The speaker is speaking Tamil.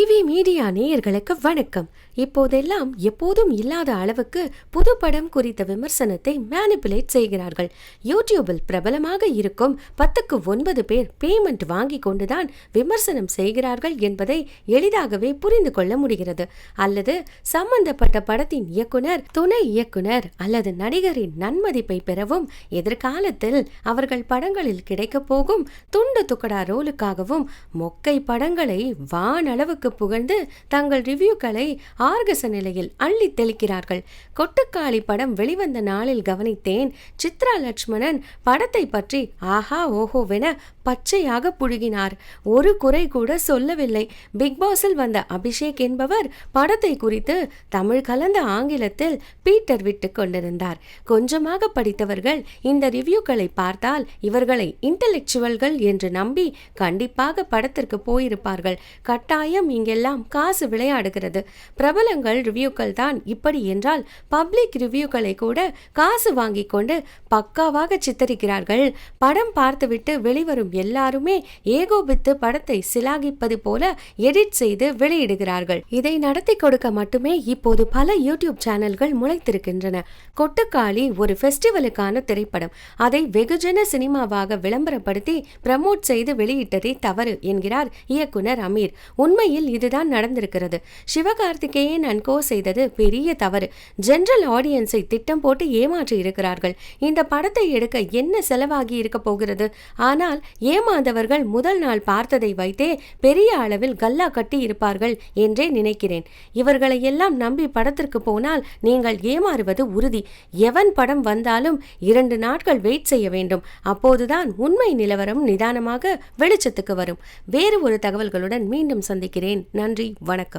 டிவி மீடியா நேயர்களுக்கு வணக்கம். இப்போதெல்லாம் எப்போதும் இல்லாத அளவுக்கு புது படம் குறித்த விமர்சனத்தை மேனிப்புலேட் செய்கிறார்கள். யூடியூபில் பிரபலமாக இருக்கும் பத்துக்கு ஒன்பது பேர் பேமெண்ட் வாங்கி கொண்டுதான் விமர்சனம் செய்கிறார்கள் என்பதை எளிதாகவே புரிந்து கொள்ள முடிகிறது. அல்லது சம்பந்தப்பட்ட படத்தின் இயக்குனர் துணை இயக்குனர் அல்லது நடிகரின் நன்மதிப்பை பெறவும் எதிர்காலத்தில் அவர்கள் படங்களில் கிடைக்கப் போகும் துண்டு துக்கடா ரோலுக்காகவும் மொக்கை படங்களை வானளவுக்கு புகழ்ந்து தங்கள் ரிவ்யூக்களை ஆர்கச நிலையில் அள்ளி தெளிக்கிறார்கள். கொட்டுக்காளி படம் வெளிவந்த நாளில் கவனித்தேன் சித்ரா லட்சுமணன் படத்தை பற்றி ஆஹா ஓஹோவென பச்சையாக புழுகினார். ஒரு குறை கூட சொல்லவில்லை. பிக் பாஸில் வந்த அபிஷேக் என்பவர் படத்தை குறித்து தமிழ் கலந்த ஆங்கிலத்தில் பீட்டர் விட்டு கொண்டிருந்தார். கொஞ்சமாக படித்தவர்கள் இந்த ரிவ்யூக்களை பார்த்தால் இவர்களை இன்டலெக்சுவல்கள் என்று நம்பி கண்டிப்பாக படத்திற்கு போயிருப்பார்கள். கட்டாயம் இங்கெல்லாம் காசு விளையாடுகிறது. பிரபலங்கள் ரிவ்யூக்கள் தான் இப்படி என்றால் பப்ளிக் ரிவ்யூக்களை கூட காசு வாங்கி கொண்டு பக்காவாக சித்தரிக்கிறார்கள். படம் பார்த்துவிட்டு வெளிவரும் எல்லாருமே ஏகோபித்து படத்தை சிலாகிப்பது போல எடிட் செய்து வெளியிடுகிறார்கள். இதை நடத்தி கொடுக்க மட்டுமே இப்போது பல யூடியூப் சேனல்கள் முளைத்திருக்கின்றன. கொட்டுக்காளி ஒரு ஃபெஸ்டிவலுக்கான திரைப்படம். அதை வெகுஜன சினிமாவாக விளம்பரப்படுத்தி பிரமோட் செய்து வெளியிட்டதே தவறு என்கிறார் இயக்குனர் அமீர். உண்மையில் இதுதான் நடந்திருக்கிறது. சிவகார்த்திகேயன் அண்ட் கோ செய்தது பெரிய தவறு. ஜெனரல் ஆடியன்ஸை திட்டம் போட்டு ஏமாற்றி இருக்கிறார்கள். இந்த படத்தை எடுக்க என்ன செலவாகி இருக்க போகிறது? ஆனால் ஏமாந்தவர்கள் முதல் நாள் பார்த்ததை வைத்தே பெரிய அளவில் கல்லா கட்டி இருப்பார்கள் என்றே நினைக்கிறேன். இவர்களை எல்லாம் நம்பி படத்திற்கு போனால் நீங்கள் ஏமாறுவது உறுதி. எவன் படம் வந்தாலும் இரண்டு நாட்கள் வெயிட் செய்ய வேண்டும். அப்போதுதான் உண்மை நிலவரம் நிதானமாக வெளிச்சத்துக்கு வரும். வேறு ஒரு தகவல்களுடன் மீண்டும் சந்திக்கிறேன். நன்றி வணக்கம்.